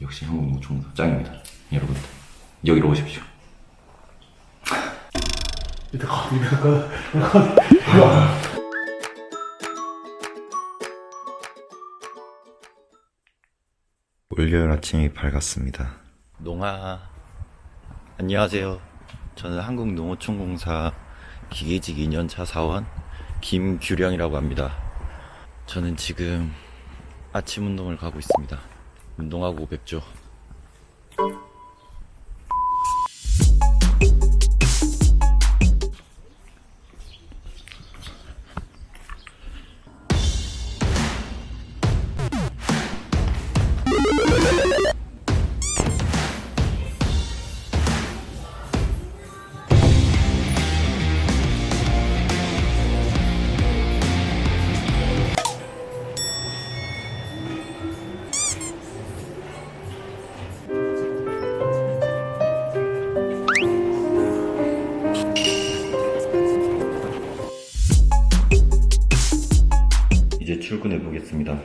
역시 한국 노총사 짱입니다. 여러분 여기로 오십시오. 이따 가, 이따 가. 월요일 아침이 밝았습니다. 농아 안녕하세요. 저는 한국농어촌공사 기계직 2년차 사원 김규령이라고 합니다. 저는 지금 아침 운동을 가고 있습니다. 운동하고 뵙죠. 출근해 보겠습니다.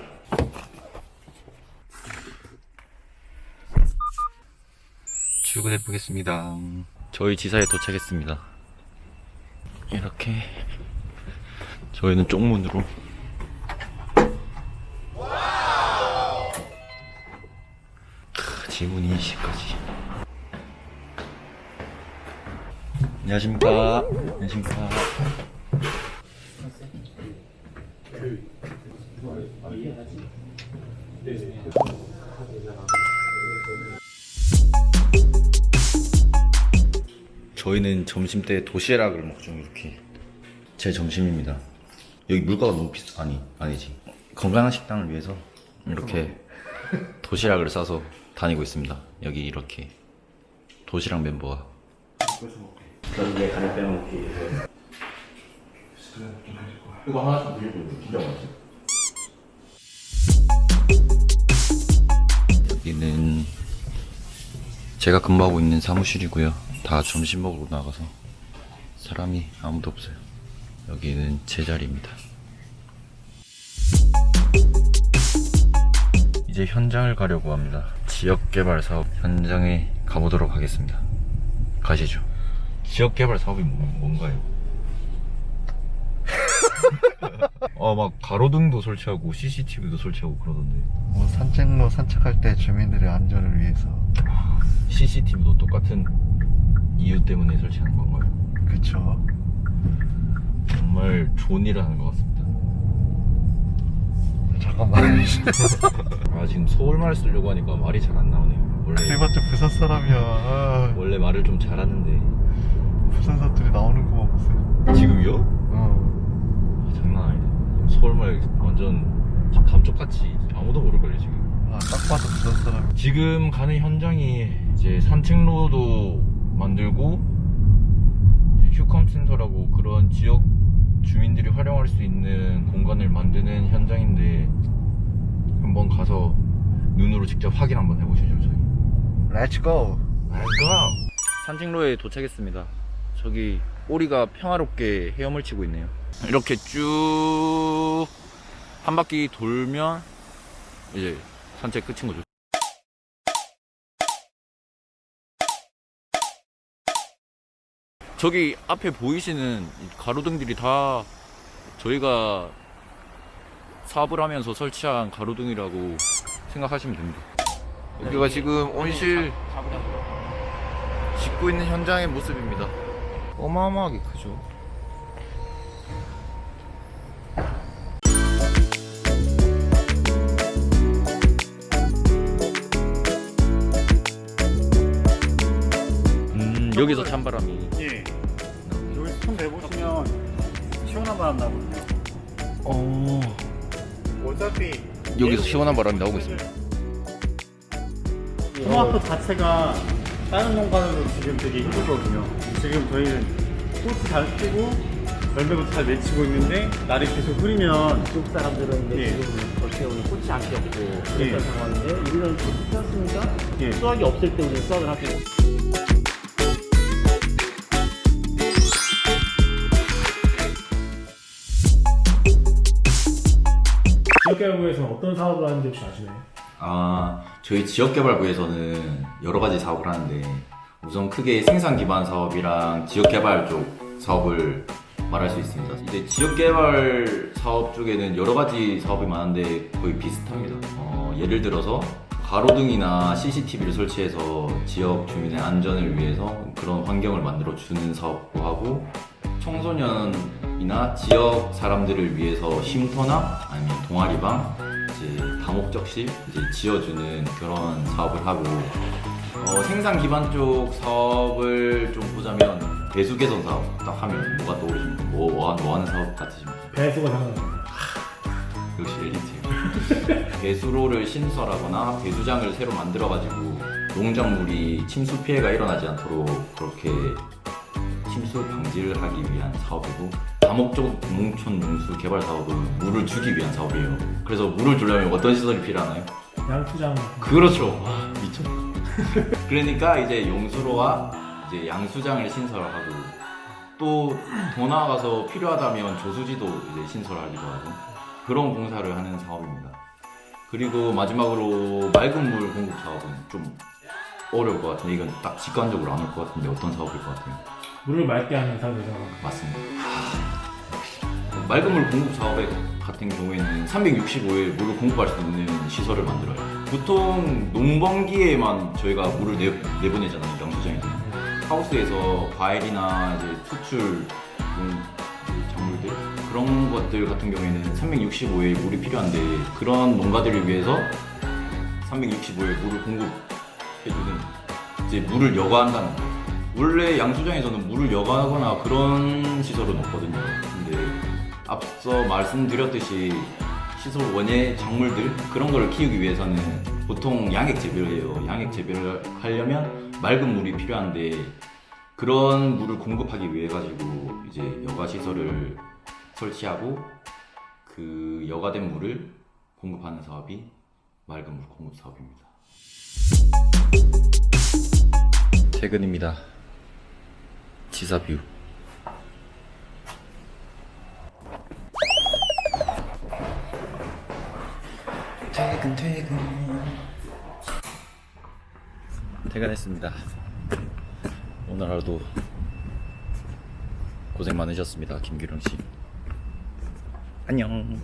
출근해 보겠습니다. 저희 지사에 도착했습니다. 이렇게 저희는 쪽문으로 크, 지문 인식까지. 안녕하십니까. 안녕하십니까. 저희는 점심 때 도시락을 먹죠 이렇게. 제 점심입니다. 여기 물가가 너무 비싸 아니 아니지. 건강한 식당을 위해서 이렇게 도시락을 싸서 다니고 있습니다. 여기 이렇게 도시락 멤버와. 나중에 간을 빼먹기. 이거 하나씩 들고 진짜 맛있어 제가 근무하고 있는 사무실이고요. 다 점심 먹으러 나가서 사람이 아무도 없어요. 여기는 제 자리입니다. 이제 현장을 가려고 합니다. 지역 개발 사업 현장에 가보도록 하겠습니다. 가시죠. 지역 개발 사업이 뭐- 뭔가요? 어, 막 가로등도 설치하고 CCTV도 설치하고 그러던데. 뭐 산책로 산책할 때 주민들의 안전을 위해서 CCTV도 똑같은 이유 때문에 설치하는 건가요? 그쵸 정말 좋은 일을 하는 것 같습니다. 잠깐만 아, 지금 서울말 쓰려고 하니까 말이 잘 안 나오네요. 원래, 그래봤자 부산 사람이야 아, 원래 말을 좀 잘하는데. 부산 사투리 나오는 거만 보세요 지금요? 어. 아, 장난 아니다. 지금 서울말 완전 감쪽같이 아무도 모를 걸요, 지금. 아, 딱 봐도 부산 사람 지금 가는 현장이 이제 산책로도 만들고 휴컴 센터라고 그런 지역 주민들이 활용할 수 있는 공간을 만드는 현장인데 한번 가서 눈으로 직접 확인 한번 해보시죠 저희. Let's go 산책로에 도착했습니다. 저기 오리가 평화롭게 헤엄을 치고 있네요. 이렇게 쭉 한 바퀴 돌면 이제 산책 끝인 거죠. 저기 앞에 보이시는 이 가로등들이 다 저희가 사업을 하면서 설치한 가로등이라고 생각하시면 됩니다. 여기가 지금 온실 짓고 있는 현장의 모습입니다. 어마어마하게 크죠. 여기서 찬바람이. 예. 여기 손 대보시면 시원한 바람 나거든요. 어. 어차피 여기서 시원한 바람이 나오고 있습니다. 토마토 자체가 다른 농가들도 지금 되게 힘들거든요. 지금 저희는 꽃이 잘 피고 열매도 잘 맺히고 있는데 날이 계속 흐리면 쪽 사람들은 이제 예. 지금 그렇게 오늘 꽃이 안 피었고 그랬던 예. 상황인데 우리는 꽃이 피었으니까 예. 수확이 없을 때 우리는 수확을 하고 지역개발부에서 어떤 사업을 하는지 혹시 아시나요? 아, 저희 지역개발부에서는 여러 가지 사업을 하는데 우선 크게 생산 기반 사업이랑 지역개발 쪽 사업을 말할 수 있습니다. 이제 지역개발 사업 쪽에는 여러 가지 사업이 많은데 거의 비슷합니다. 어, 예를 들어서 가로등이나 CCTV를 설치해서 지역 주민의 안전을 위해서 그런 환경을 만들어 주는 사업도 하고 청소년 이나 지역 사람들을 위해서 쉼터나 아니면 동아리방, 이제 다목적실 이제 지어주는 그런 사업을 하고 어, 생산 기반 쪽 사업을 좀 보자면 배수 개선 사업 딱 하면 뭐가 떠오르십니까? 뭐, 뭐, 하- 뭐 하는 사업 같으십니까? 배수가 상관. 역시 엘리트. 배수로를 신설하거나 배수장을 새로 만들어가지고 농작물이 침수 피해가 일어나지 않도록 그렇게 침수 방지를 하기 위한 사업이고 다목적 농촌 용수 개발 사업은 물을 주기 위한 사업이에요. 그래서 물을 주려면 어떤 시설이 필요하나요? 양수장. 그렇죠. 와, 미쳤다. 그러니까 이제 용수로와 이제 양수장을 신설하고 또 더 나아가서 필요하다면 조수지도 이제 신설하기도 하고 그런 공사를 하는 사업입니다. 그리고 마지막으로 맑은 물 공급 사업은 좀 어려울 것 같은데 이건 딱 직관적으로 안 올 것 같은데 어떤 사업일 것 같아요? 물을 맑게 하는 사업에서. 맞습니다. 맑은 물 공급 사업에 같은 경우에는 365일 물을 공급할 수 있는 시설을 만들어요. 보통 농번기에만 저희가 물을 내, 내보내잖아요, 양수장에서. 하우스에서 과일이나 이제 수출 작물들 그런 것들 같은 경우에는 365일 물이 필요한데 그런 농가들을 위해서 365일 물을 공급해주는 이제 물을 여과한다는 거예요. 원래 양수장에서는 물을 여과하거나 그런 시설은 없거든요. 근데 앞서 말씀드렸듯이 시설 원예 작물들 그런 거를 키우기 위해서는 보통 양액 재배를 해요. 양액 재배를 하려면 맑은 물이 필요한데 그런 물을 공급하기 위해 가지고 이제 여과 시설을 설치하고 그 여과된 물을 공급하는 사업이 맑은 물 공급 사업입니다. 퇴근입니다. 지사뷰. 퇴근 퇴근. 퇴근했습니다. 오늘 하루도 고생 많으셨습니다, 김규령 씨. 안녕.